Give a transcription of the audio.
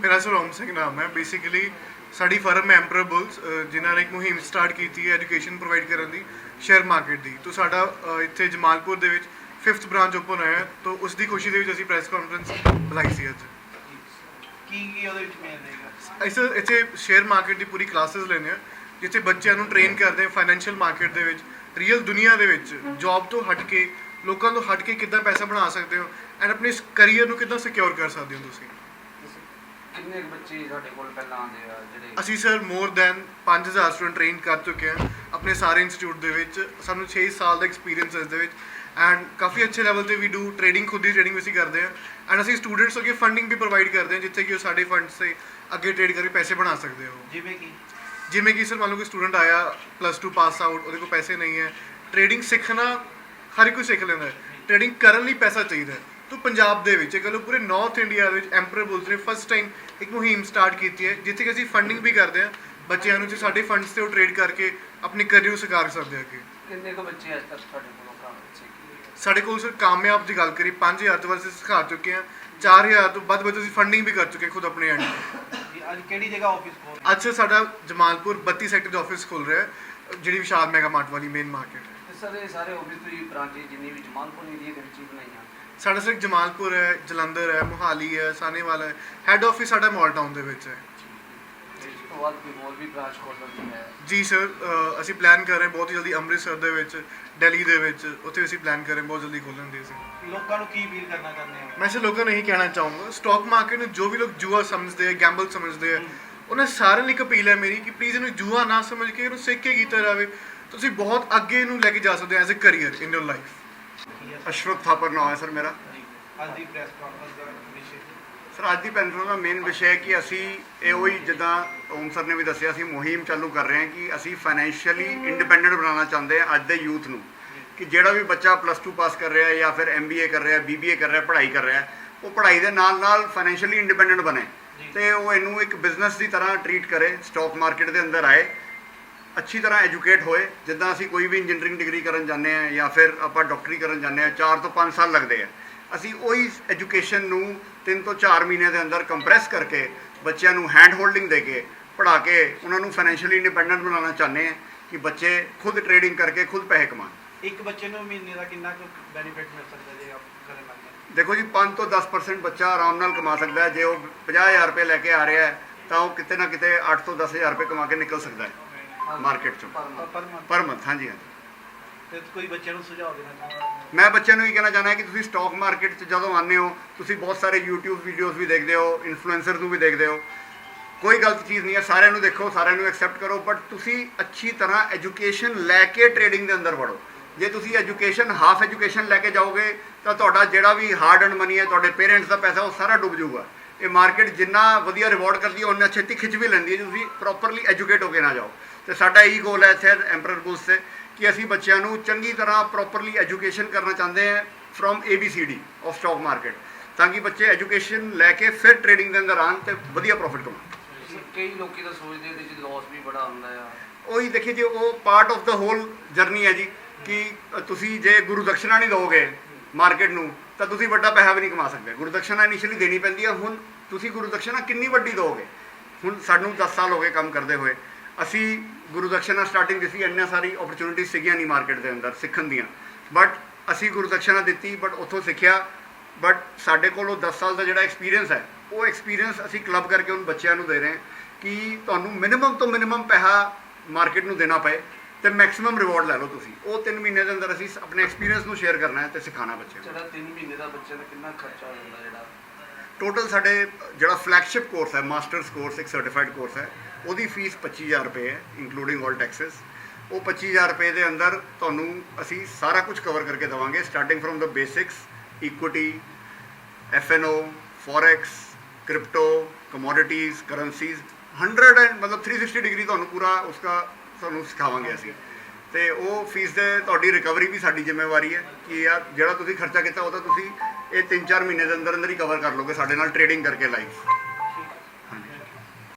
ਮੇਰਾ ਸਰ ਓਮ ਸਿੰਘ ਨਾਮ ਹੈ। ਬੇਸਿਕਲੀ ਸਾਡੀ ਫਰਮ ਐਮਪਰ ਬੁਲਸ ਜਿਨ੍ਹਾਂ ਨੇ ਇੱਕ ਮੁਹਿੰਮ ਸਟਾਰਟ ਕੀਤੀ ਹੈ ਐਜੂਕੇਸ਼ਨ ਪ੍ਰੋਵਾਈਡ ਕਰਨ ਦੀ ਸ਼ੇਅਰ ਮਾਰਕੀਟ ਦੀ। ਤੋਂ ਸਾਡਾ ਇੱਥੇ ਜਮਾਲਪੁਰ ਦੇ ਵਿੱਚ 5th ਬ੍ਰਾਂਚ ਓਪਨ ਹੋਇਆ ਹੈ। ਤੋਂ ਉਸ ਦੀ ਖੁਸ਼ੀ ਦੇ ਵਿੱਚ ਅਸੀਂ ਪ੍ਰੈਸ ਕਾਨਫਰੰਸ ਬੁਲਾਈ ਸੀ ਅੱਜ। ਕੀ ਕੀ ਉਹਦੇ ਵਿੱਚ ਰਹੇਗਾ ਇਸ ਇੱਥੇ ਸ਼ੇਅਰ ਮਾਰਕੀਟ ਦੀ ਪੂਰੀ ਕਲਾਸਿਸ ਲੈਣੇ ਆ ਜਿੱਥੇ ਬੱਚਿਆਂ ਨੂੰ ਟ੍ਰੇਨ ਕਰਦੇ ਆ ਫਾਈਨੈਂਸ਼ੀਅਲ ਮਾਰਕੀਟ ਦੇ ਵਿੱਚ ਰੀਅਲ ਦੁਨੀਆ ਦੇ ਵਿੱਚ ਜੌਬ ਤੋਂ ਹਟ ਕੇ ਲੋਕਾਂ ਤੋਂ ਹਟ ਕੇ ਕਿੱਦਾਂ ਪੈਸਾ ਬਣਾ ਸਕਦੇ ਹੋ ਐਂਡ ਆਪਣੇ ਕੈਰੀਅਰ ਨੂੰ ਕਿੱਦਾਂ ਸਿਕਿਉਰ ਕਰ ਸਕਦੇ ਹੋ ਤੁਸੀਂ। ਕਿੰਨੇ ਕੁ ਬੱਚੇ ਸਾਡੇ ਕੋਲ ਪਹਿਲਾਂ ਆਉਂਦੇ ਆ ਜਿਹੜੇ ਅਸੀਂ sir more than 5000 student train ਕਰ ਚੁੱਕੇ ਹਾਂ ਆਪਣੇ ਸਾਰੇ ਇੰਸਟੀਚਿਊਟ ਦੇ ਵਿੱਚ ਸਾਨੂੰ 6 ਸਾਲ ਦਾ ਐਕਸਪੀਰੀਅੰਸ ਹੈ ਇਸ ਦੇ ਵਿੱਚ ਐਂਡ ਕਾਫੀ ਅੱਛੇ ਲੈਵਲ ਤੇ ਵੀ ਡੂ ਟ੍ਰੇਡਿੰਗ ਖੁਦ ਦੀ ਟ੍ਰੇਡਿੰਗ ਵੀ ਅਸੀਂ ਕਰਦੇ ਹਾਂ ਐਂਡ ਅਸੀਂ ਸਟੂਡੈਂਟਸ ਅੱਗੇ ਫੰਡਿੰਗ ਵੀ ਪ੍ਰੋਵਾਈਡ ਕਰਦੇ ਹਾਂ ਜਿੱਥੇ ਕਿ ਉਹ ਸਾਡੇ ਫੰਡਸ ਸੇ ਅੱਗੇ ਟ੍ਰੇਡ ਕਰਕੇ ਪੈਸੇ ਬਣਾ ਸਕਦੇ ਹੋ। ਜਿਵੇਂ ਕਿ? ਜਿਵੇਂ ਕਿ ਸਰ ਮੰਨ ਲਓ ਕੋਈ ਸਟੂਡੈਂਟ ਆਇਆ ਪਲੱਸ 2 ਪਾਸ ਆਊਟ ਉਹਦੇ ਕੋਲ ਪੈਸੇ ਨਹੀਂ ਹੈ। ਟ੍ਰੇਡਿੰਗ ਸਿੱਖਣਾ ਹਰ ਕੋਈ ਸਿੱਖ ਲੈਂਦਾ ਹੈ। ਟ੍ਰੇਡਿੰਗ ਕਰਨ ਲਈ ਪੈਸਾ ਚਾਹੀਦਾ ਹੈ। ਤਾਂ ਪੰਜਾਬ ਦੇ ਵਿੱਚ ਇਹ ਕਹ ਲਓ ਪੂਰੇ ਨਾਰਥ ਇੰਡੀਆ ਵਿੱਚ ਐਮਪਰ ਬੁਲਸ ਨੇ ਫਸਟ ਟਾਈਮ ਇੱਕ ਮੁਹਿੰਮ ਸਟਾਰਟ ਕੀਤੀ ਹੈ ਜਿੱਥੇ ਕਿ ਅਸੀਂ ਫੰਡਿੰਗ ਵੀ ਕਰਦੇ ਹਾਂ ਬੱਚਿਆਂ ਨੂੰ ਜੇ ਸਾਡੇ ਫੰਡਸ ਤੇ ਉਹ ਟ੍ਰੇਡ ਕਰਕੇ ਆਪਣੀ ਕੈਰੀਅਰ ਸੁਧਾਰ ਸਕਦੇ ਆ ਅੱਗੇ। ਕਿੰਨੇ ਕੁ ਬੱਚੇ ਅੱਜ ਤੱਕ ਤੁਹਾਡੇ ਕੋਲੋਂ ਭਰਾ ਬੱਚੇ ਸਾਡੇ ਕੋਲ ਸਰ ਕਾਮਯਾਬ ਦੀ ਗੱਲ ਕਰੀ 5000 ਤੋਂ ਵੱਧ ਅਸੀਂ ਸਿਖਾ ਚੁੱਕੇ ਹਾਂ 4000 ਤੋਂ ਵੱਧ ਬੱਚੇ ਅਸੀਂ ਫੰਡਿੰਗ ਵੀ ਕਰ ਚੁੱਕੇ ਹਾਂ ਖੁਦ ਆਪਣੇ ਐਂਡ ਅੱਜ ਕਿਹੜੀ ਜਗ੍ਹਾ ਆਫਿਸ ਖੋਲ ਅੱਜ ਸਾਡਾ ਜਮਾਲਪੁਰ 32 ਸੈਕਟਰ ਦਾ ਆਫਿਸ ਖੁੱਲ ਰਿਹਾ ਹੈ ਜਿਹੜੀ ਵਿਸ਼ਾਲ ਮੈਗਾ ਮਾਰਟ ਵਾਲੀ ਮੇਨ ਮਾਰਕੀਟ ਹੈ। ਸਰ ਇਹ ਸਾਰੇ ਆਫਿਸ ਤੁਸੀਂ ਬ੍ਰਾਂਚੇ ਜਿੰਨੀ ਵੀ ਜਮਾਲਪੁਰ ਏਰੀਆ ਦੇ ਵਿੱਚ ਹੀ ਬਣਾਈਆਂ। ਸਾਡਾ ਸਰ ਜਮਾਲਪੁਰ ਹੈ ਜਲੰਧਰ ਹੈ ਮੁਹਾਲੀ ਹੈ ਸਾਨੇਵਾਲ ਹੈ ਹੈੱਡ ਆਫਿਸ ਸਾਡਾ ਮਾਲ ਟਾਊਨ ਦੇ ਵਿੱਚ ਹੈ। ਤੇ ਇਸ ਤੋਂ ਬਾਅਦ ਕੋਈ ਹੋਰ ਵੀ ਬ੍ਰਾਂਚ ਖੋਲ੍ਹਣ ਦੀ ਹੈ ਜੀ ਸਰ ਅ, ਅਸੀਂ ਪਲਾਨ ਕਰ ਰਹੇ ਹਾਂ ਬਹੁਤ ਹੀ ਜਲਦੀ ਅੰਮ੍ਰਿਤਸਰ ਦੇ ਵਿੱਚ ਦਿੱਲੀ ਦੇ ਵਿੱਚ ਉੱਥੇ ਅਸੀਂ ਪਲਾਨ ਕਰ ਰਹੇ ਹਾਂ ਬਹੁਤ ਜਲਦੀ ਖੋਲ੍ਹਣ ਦੀ ਅਸੀਂ। ਲੋਕਾਂ ਨੂੰ ਕੀ ਅਪੀਲ ਕਰਨਾ ਚਾਹੁੰਦੇ ਹੋ? ਮੈਂ ਸੇ ਲੋਕਾਂ ਨੂੰ ਇਹੀ ਕਹਿਣਾ ਚਾਹੂੰਗਾ ਸਟਾਕ ਮਾਰਕੀਟ ਨੂੰ ਜੋ ਵੀ ਲੋਕ ਜੂਆ ਸਮਝਦੇ ਆ ਗੈਂਬਲ ਸਮਝਦੇ ਆ ਉਹਨਾਂ ਸਾਰਿਆਂ ਲਈ ਇੱਕ ਅਪੀਲ ਹੈ ਮੇਰੀ ਕਿ ਪਲੀਜ਼ ਇਹਨੂੰ ਜੂਆ ਨਾ ਸਮਝ ਕੇ ਇਹਨੂੰ ਸਿੱਖ ਕੇ ਕੀਤਾ ਜਾਵੇ। ਤੁਸੀਂ ਬਹੁਤ ਅੱਗੇ ਇਹਨੂੰ ਲੈ ਕੇ ਜਾ ਸਕਦੇ ਹੋ as a career in your life Ashraf Thapar ਨਾਮ ਹੈ ਸਰ ਮੇਰਾ। ਅੱਜ ਦੀ ਪ੍ਰੈਸ ਕਾਨਫਰੰਸ ਦਾ ਵਿਸ਼ੇ ਸਰ ਅੱਜ ਦੀ ਪੈਨਸ਼ਨ ਦਾ ਮੇਨ ਵਿਸ਼ਾ ਹੈ ਕਿ ਅਸੀਂ ਇਹ ਉਹੀ ਜਿੱਦਾਂ ਓਮ ਸਰ ਨੇ ਵੀ ਦੱਸਿਆ ਅਸੀਂ ਮੁਹਿੰਮ ਚਾਲੂ ਕਰ ਰਹੇ ਹਾਂ ਕਿ ਅਸੀਂ ਫਾਈਨੈਂਸ਼ੀਅਲੀ ਇੰਡੀਪੈਂਡੈਂਟ ਬਣਾਉਣਾ ਚਾਹੁੰਦੇ ਹਾਂ ਅੱਜ ਦੇ ਯੂਥ ਨੂੰ। ਕਿ ਜਿਹੜਾ ਵੀ ਬੱਚਾ ਪਲੱਸ 2 ਪਾਸ ਕਰ ਰਿਹਾ ਹੈ ਜਾਂ ਫਿਰ ਐਮਬੀਏ ਕਰ ਰਿਹਾ ਬੀਬੀਏ ਕਰ ਰਿਹਾ ਪੜ੍ਹਾਈ ਕਰ ਰਿਹਾ ਉਹ ਪੜ੍ਹਾਈ ਦੇ ਨਾਲ ਨਾਲ ਫਾਈਨੈਂਸ਼ੀਅਲੀ ਇੰਡੀਪੈਂਡੈਂਟ ਬਣੇ। ਤੇ ਉਹ ਇਹਨੂੰ ਇੱਕ ਬਿਜ਼ਨਸ ਦੀ ਤਰ੍ਹਾਂ ਟਰੀਟ ਕਰੇ ਸਟਾਕ ਮਾਰਕੀਟ ਦੇ ਅੰਦਰ ਆਏ। ਅੱਛੀ ਤਰ੍ਹਾਂ ਐਜੂਕੇਟ ਹੋਏ ਜਿੱਦਾਂ ਅਸੀਂ ਕੋਈ ਵੀ ਇੰਜੀਨੀਅਰਿੰਗ ਡਿਗਰੀ ਕਰਨ ਜਾਂਦੇ ਆ ਜਾਂ ਫਿਰ ਆਪਾਂ ਡਾਕਟਰੀ ਕਰਨ ਜਾਂਦੇ ਆ 4 ਤੋਂ 5 ਸਾਲ ਲੱਗਦੇ ਆ। ਅਸੀਂ ਉਹੀ ਐਜੂਕੇਸ਼ਨ ਨੂੰ 3 ਤੋਂ 4 ਮਹੀਨੇ ਦੇ ਅੰਦਰ ਕੰਪਰੈਸ ਕਰਕੇ ਬੱਚਿਆਂ ਨੂੰ ਹੈਂਡ ਹੋਲਡਿੰਗ ਦੇ ਕੇ ਪੜ੍ਹਾ ਕੇ ਉਹਨਾਂ ਨੂੰ ਫਾਈਨੈਂਸ਼ੀਅਲੀ ਇੰਡੀਪੈਂਡੈਂਟ ਬਣਾਉਣਾ ਚਾਹੁੰਦੇ ਆ ਕਿ ਬੱਚੇ ਖੁਦ ਟ੍ਰੇਡਿੰਗ ਕਰਕੇ ਖੁਦ ਪੈਸੇ ਕਮਾਉਣ। ਇੱਕ ਬੱਚੇ ਨੂੰ ਮਹੀਨੇ ਦਾ ਕਿੰਨਾ ਕੁ ਬੈਨੀਫਿਟ ਮਿਲ ਸਕਦਾ ਜੇ ਆਪ ਕਰਨ ਲੱਗ ਦੇਖੋ ਜੀ 5 ਤੋਂ 10% ਬੱਚਾ ਆਰਾਮ ਨਾਲ ਕਮਾ ਸਕਦਾ ਹੈ। ਜੇ ਉਹ 50000 ਰੁਪਏ ਲੈ ਕੇ ਆ ਰਿਹਾ ਹੈ ਤਾਂ ਉਹ ਕਿਤੇ ਨਾ ਕਿਤੇ 8 ਤੋਂ 10000 ਰੁਪਏ ਕਮਾ ਕੇ ਨਿਕਲ ਸਕਦਾ ਹੈ। ਮਾਰਕੀਟ ਚੋਂ। ਪਰ ਮੰਥ ਹਾਂਜੀ ਹਾਂਜੀ। ਤੇ ਕੋਈ ਬੱਚਿਆਂ ਨੂੰ ਸੁਝਾਅ ਦੇਣਾ ਚਾਹੁੰਦਾ ਮੈਂ ਬੱਚਿਆਂ ਨੂੰ ਇਹ ਕਹਿਣਾ ਚਾਹੁੰਦਾ ਕਿ ਤੁਸੀਂ ਸਟਾਕ ਮਾਰਕੀਟ 'ਚ ਜਦੋਂ ਆਉਂਦੇ ਹੋ ਤੁਸੀਂ ਬਹੁਤ ਸਾਰੇ YouTube ਵੀਡੀਓਜ਼ ਵੀ ਦੇਖਦੇ ਹੋ ਇਨਫਲੂਐਂਸਰ ਨੂੰ ਵੀ ਦੇਖਦੇ ਹੋ। ਕੋਈ ਗਲਤ ਚੀਜ਼ ਨਹੀਂ ਹੈ ਸਾਰਿਆਂ ਨੂੰ ਦੇਖੋ ਸਾਰਿਆਂ ਨੂੰ ਐਕਸੈਪਟ ਕਰੋ ਬਟ ਤੁਸੀਂ ਅੱਛੀ ਤਰ੍ਹਾਂ ਐਜੂਕੇਸ਼ਨ ਲੈ ਕੇ ਟ੍ਰੇਡਿੰਗ ਦੇ ਅੰਦਰ ਵੜੋ। ਜੇ ਤੁਸੀਂ ਐਜੂਕੇਸ਼ਨ ਹਾਫ ਐਜੂਕੇਸ਼ਨ ਲੈ ਕੇ ਜਾਓਗੇ ਤਾਂ ਤੁਹਾਡਾ ਜਿਹੜਾ ਵੀ ਹਾਰਡ ਅਰਨ ਮਨੀ ਹੈ ਤੁਹਾਡੇ ਪੇਰੈਂਟਸ ਦਾ ਪੈਸਾ ਉਹ ਸਾਰਾ ਡੁੱਬ ਜਾਊਗਾ। ਇਹ ਮਾਰਕੀਟ ਜਿੰਨਾ ਵਧੀਆ ਰਿਵਾਰਡ ਕਰਦੀ ਹੈ ਉਹਨਾਂ ਛੇਤੀ ਖਿੱਚ ਵੀ ਲੈਂਦੀ ਹੈ ਤੁਸੀਂ ਪ੍ਰੋਪਰਲੀ ਐਜੂਕੇਟ ਹੋ ਕੇ ਨਾ ਜਾਓ। ਤੇ ਸਾਡਾ ਇਹੀ ਗੋਲ ਹੈ ਇੱਥੇ ਐਮਪਰਰ ਬੁਲਸ ਤੇ ਕਿ ਅਸੀਂ ਬੱਚਿਆਂ ਨੂੰ ਚੰਗੀ ਤਰ੍ਹਾਂ ਪ੍ਰੋਪਰਲੀ ਐਜੂਕੇਸ਼ਨ ਕਰਨਾ ਚਾਹੁੰਦੇ ਹਾਂ from ABCD of stock market ਤਾਂ ਕਿ ਬੱਚੇ ਐਜੂਕੇਸ਼ਨ ਲੈ ਕੇ ਫਿਰ ਟ੍ਰੇਡਿੰਗ ਦੇ ਅੰਦਰ ਆਉਣ ਤੇ ਵਧੀਆ ਪ੍ਰੋਫਿਟ ਕਮਾਉਣ। ਕਈ ਲੋਕੀ ਤਾਂ ਸੋਚਦੇ ਇਹਦੇ ਚ ਲਾਸ ਵੀ ਬੜਾ ਹੁੰਦਾ ਆ। ਉਹੀ ਦੇਖੀ ਜੀ ਉਹ part of the whole journey ਹੈ ਜੀ ਕਿ ਤੁਸੀਂ ਜੇ ਗੁਰੂ ਦਕਸ਼ਨਾ ਨਹੀਂ ਦਿਓਗੇ ਮਾਰਕੀਟ ਨੂੰ ਤਾਂ ਤੁਸੀਂ ਵੱਡਾ ਪੈਸਾ ਵੀ ਨਹੀਂ ਕਮਾ ਸਕਦੇ। ਗੁਰੂ ਦਕਸ਼ਨਾ ਇਨੀਸ਼ੀਅਲੀ ਦੇਣੀ ਪੈਂਦੀ ਹੈ ਹੁਣ ਤੁਸੀਂ ਗੁਰੂ ਦਕਸ਼ਨਾ ਕਿੰਨੀ ਵੱਡੀ ਦਿਓਗੇ ਹੁਣ ਸਾਨੂੰ 10 ਸਾਲ ਹੋ ਗਏ ਕੰਮ ਕਰਦੇ ਹੋਏ। ਅਸੀਂ ਗੁਰੂ ਦਕਸ਼ਨਾ ਸਟਾਰਟਿੰਗ ਦਿੱਤੀ, ਇੰਨੀਆਂ ਸਾਰੀ ਓਪਰਚੁਨਿਟੀ ਸੀਗੀਆਂ ਨਹੀਂ ਮਾਰਕੀਟ ਦੇ ਅੰਦਰ, ਸਿੱਖਣ ਦੀਆਂ। ਬਟ ਅਸੀਂ ਗੁਰੂ ਦਕਸ਼ਨਾ ਦਿੱਤੀ ਬਟ ਉੱਥੋਂ ਸਿੱਖਿਆ। ਬਟ ਸਾਡੇ ਕੋਲ ਉਹ 10 ਸਾਲ ਦਾ ਜਿਹੜਾ ਐਕਸਪੀਰੀਅੰਸ ਹੈ, ਉਹ ਐਕਸਪੀਰੀਅੰਸ ਅਸੀਂ ਕਲੱਬ ਕਰਕੇ ਉਹਨਾਂ ਬੱਚਿਆਂ ਨੂੰ ਦੇ ਰਹੇ ਹਾਂ ਕਿ ਤੁਹਾਨੂੰ ਮਿਨੀਮਮ ਤੋਂ ਮਿਨੀਮਮ ਪੈਸਾ ਮਾਰਕੀਟ ਨੂੰ ਦੇਣਾ ਪਏ। ਤੇ ਮੈਕਸਿਮਮ ਰਿਵਾਰਡ ਲੈ ਲਓ ਤੁਸੀਂ। ਉਹ 3 ਮਹੀਨੇ ਦੇ ਅੰਦਰ ਅਸੀਂ ਆਪਣੇ ਐਕਸਪੀਰੀਅੰਸ ਨੂੰ ਸ਼ੇਅਰ ਕਰਨਾ ਹੈ ਤੇ ਸਿਖਾਉਣਾ ਬੱਚਿਆਂ ਨੂੰ। ਜਿਹੜਾ 3 ਮਹੀਨੇ ਦਾ ਬੱਚੇ ਦਾ ਕਿੰਨਾ ਖਰਚਾ ਹੋ ਜਾਂਦਾ ਜਿਹੜਾ? ਟੋਟਲ ਸਾਡੇ ਜਿਹੜਾ ਫਲੈਗਸ਼ਿਪ ਕੋਰਸ ਹੈ ਮਾਸਟਰਸ ਕੋਰਸ ਇੱਕ ਸਰਟੀਫਾਈਡ ਕੋਰਸ ਹੈ ਉਹਦੀ ਫੀਸ 25000 ਰੁਪਏ ਹੈ ਇਨਕਲੂਡਿੰਗ ਆਲ ਟੈਕਸਸ ਉਹ 25000 ਰੁਪਏ ਦੇ ਅੰਦਰ ਤੁਹਾਨੂੰ ਅਸੀਂ ਸਾਰਾ ਕੁਝ ਕਵਰ ਕਰਕੇ ਦੇਵਾਂਗੇ starting from the basics equity FNO forex crypto commodities currencies 100 and ਮਤਲਬ 360 ਡਿਗਰੀ ਤੁਹਾਨੂੰ ਪੂਰਾ ਉਸਕਾ ਤੁਹਾਨੂੰ ਸਿਖਾਵਾਂਗੇ ਅਸੀਂ। ਤੇ ਉਹ ਫੀਸ ਦੇ, ਤੁਹਾਡੀ ਰਿਕਵਰੀ ਵੀ ਸਾਡੀ ਜ਼ਿੰਮੇਵਾਰੀ ਹੈ ਕਿ ਯਾਰ ਜਿਹੜਾ ਤੁਸੀਂ ਖਰਚਾ ਕੀਤਾ ਉਹ ਤਾਂ ਤੁਸੀਂ ਇਹ 3-4 ਮਹੀਨੇ ਦੇ ਅੰਦਰ ਅੰਦਰ ਹੀ ਕਵਰ ਕਰ ਲੋਗੇ ਸਾਡੇ ਨਾਲ ਟ੍ਰੇਡਿੰਗ ਕਰਕੇ ਲਾਈਵ